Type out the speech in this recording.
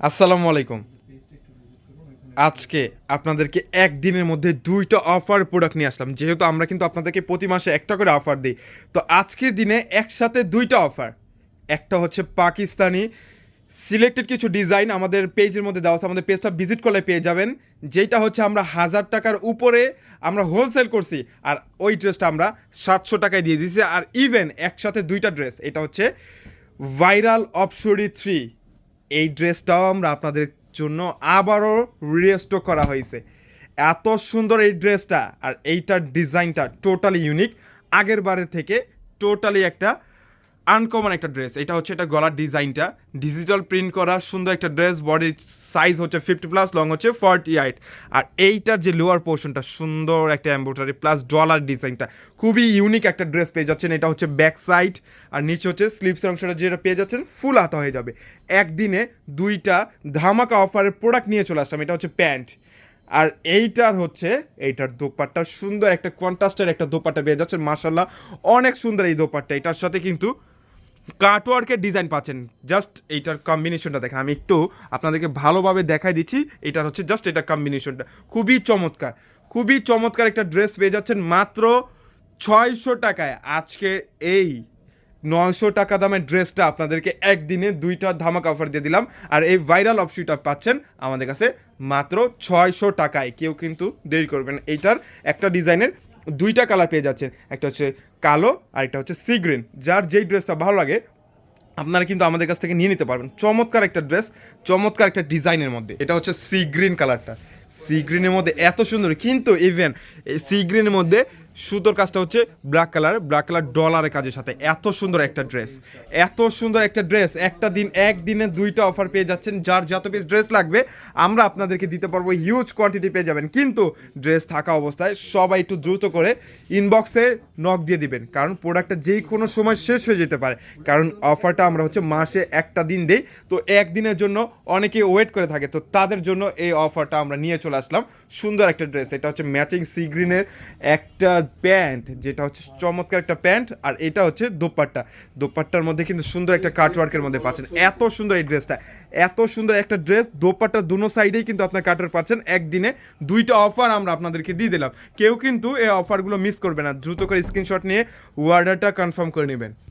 আসসালামু আলাইকুম। আজকে আপনাদেরকে একদিনের মধ্যে দুইটা অফার প্রোডাক্ট নিয়ে আসলাম। যেহেতু আমরা কিন্তু আপনাদেরকে প্রতি মাসে একটা করে অফার দিই। তো আজকের দিনে একসাথে দুইটা অফার একটা হচ্ছে পাকিস্তানি সিলেক্টেড কিছু ডিজাইন আমাদের পেজের মধ্যে দেওয়া আছে। আমাদের পেজটা ভিজিট করলে পেয়ে যাবেন। যেটা হচ্ছে আমরা হাজার টাকার উপরে আমরা হোলসেল করছি। আর ওই ড্রেসটা আমরা সাতশো টাকায় দিয়ে দিয়েছি। আর ইভেন একসাথে দুইটা ড্রেস এটা হচ্ছে ভাইরাল অপসরি থ্রি এই ড্রেসটাও আমরা আপনাদের জন্য আবারও রিস্টোর করা হয়েছে। এত সুন্দর এই ড্রেসটা আর এইটার ডিজাইনটা টোটালি ইউনিক আগের বারের থেকে টোটালি একটা আনকমন একটা ড্রেস এটা হচ্ছে এটা গলার ডিজাইনটা ডিজিটাল প্রিন্ট করা, সুন্দর একটা ড্রেস বডির সাইজ হচ্ছে ফিফটি প্লাস লং হচ্ছে ফর্টি এইট আর এইটার যে লোয়ার পোর্শনটা সুন্দর একটা এম্ব্রয়ডারি প্লাস ডলার ডিজাইনটা খুবই ইউনিক একটা ড্রেস পেয়ে যাচ্ছেন। এটা হচ্ছে ব্যাক সাইড আর নিচে হচ্ছে স্লিপসের অংশটা যেটা পেয়ে যাচ্ছেন ফুল হাতা হয়ে যাবে। একদিনে দুইটা ধামাকা অফারের প্রোডাক্ট নিয়ে চলে আসলাম। এটা হচ্ছে প্যান্ট। আর এইটার হচ্ছে, এইটার দোপাট্টা, সুন্দর একটা কন্ট্রাস্টের একটা দোপাট্টা পেয়ে যাচ্ছে মাসাল্লাহ অনেক সুন্দর এই দোপাট্টা। এটার সাথে কিন্তু কাটওয়ার্কের ডিজাইন পাচ্ছেন। জাস্ট এইটার কম্বিনেশনটা দেখেন, আমি একটু আপনাদেরকে ভালোভাবে দেখাই দিচ্ছি, এটার হচ্ছে জাস্ট এটার কম্বিনেশনটা খুবই চমৎকার খুবই চমৎকার একটা ড্রেস পেয়ে যাচ্ছেন মাত্র ছয়শো টাকায়। আজকে এই নয়শো টাকা দামের ড্রেসটা আপনাদেরকে একদিনে দুইটা ধামাক অফার দিয়ে দিলাম, আর এই ভাইরাল অপশনটা পাচ্ছেন আমাদের কাছে মাত্র ছয়শো টাকায়। কেউ কিন্তু দেরি করবেন। এইটার একটা ডিজাইনের দুইটা কালার পেয়ে যাচ্ছেন। একটা হচ্ছে কালো, আর একটা হচ্ছে সি গ্রিন যার যেই ড্রেসটা ভালো লাগে, আপনারা কিন্তু আমাদের কাছ থেকে নিয়ে নিতে পারবেন। চমৎকার একটা ড্রেস চমৎকার একটা ডিজাইনের মধ্যে। এটা হচ্ছে সি গ্রিন কালারটা সি গ্রিনের মধ্যে এত সুন্দর, কিন্তু ইভেন এই সি গ্রিনের মধ্যে সুতোর কাজটা হচ্ছে ব্ল্যাক কালার ব্ল্যাক কালার ডলারের কাজের সাথে। এত সুন্দর একটা ড্রেস এত সুন্দর একটা ড্রেস একটা দিন, একদিনে দুইটা অফার পেয়ে যাচ্ছেন, যার যত পিস ড্রেস লাগবে, আমরা আপনাদেরকে দিতে পারব হিউজ কোয়ান্টিটি পেয়ে যাবেন। কিন্তু ড্রেস থাকা অবস্থায় সবাই একটু দ্রুত করে ইনবক্সে নক দিয়ে দিবেন। কারণ প্রোডাক্টটা যেই কোনো সময় শেষ হয়ে যেতে পারে। কারণ অফারটা আমরা হচ্ছে মাসে একটা দিন দেই। তো একদিনের জন্য অনেকে ওয়েট করে থাকে। তো তাদের জন্য এই অফারটা আমরা নিয়ে চলে আসলাম। সুন্দর একটা ড্রেস এটা হচ্ছে ম্যাচিং সি গ্রিনের একটা প্যান্ট যেটা হচ্ছে চমৎকার একটা প্যান্ট আর এটা হচ্ছে দোপাট্টা। দোপাট্টার মধ্যে কিন্তু সুন্দর একটা কাটওয়ার্কের মধ্যে পাচ্ছেন। এত সুন্দর এই ড্রেসটা এত সুন্দর একটা ড্রেস দোপাট্টার দুনো সাইডেই কিন্তু আপনার কাটার পাচ্ছেন। একদিনে দুইটা অফার আমরা আপনাদেরকে দিয়ে দিলাম। কেউ কিন্তু এই অফারগুলো মিস করবে না। দ্রুত করে স্ক্রিনশট নিয়ে অর্ডারটা কনফার্ম করে নেবেন।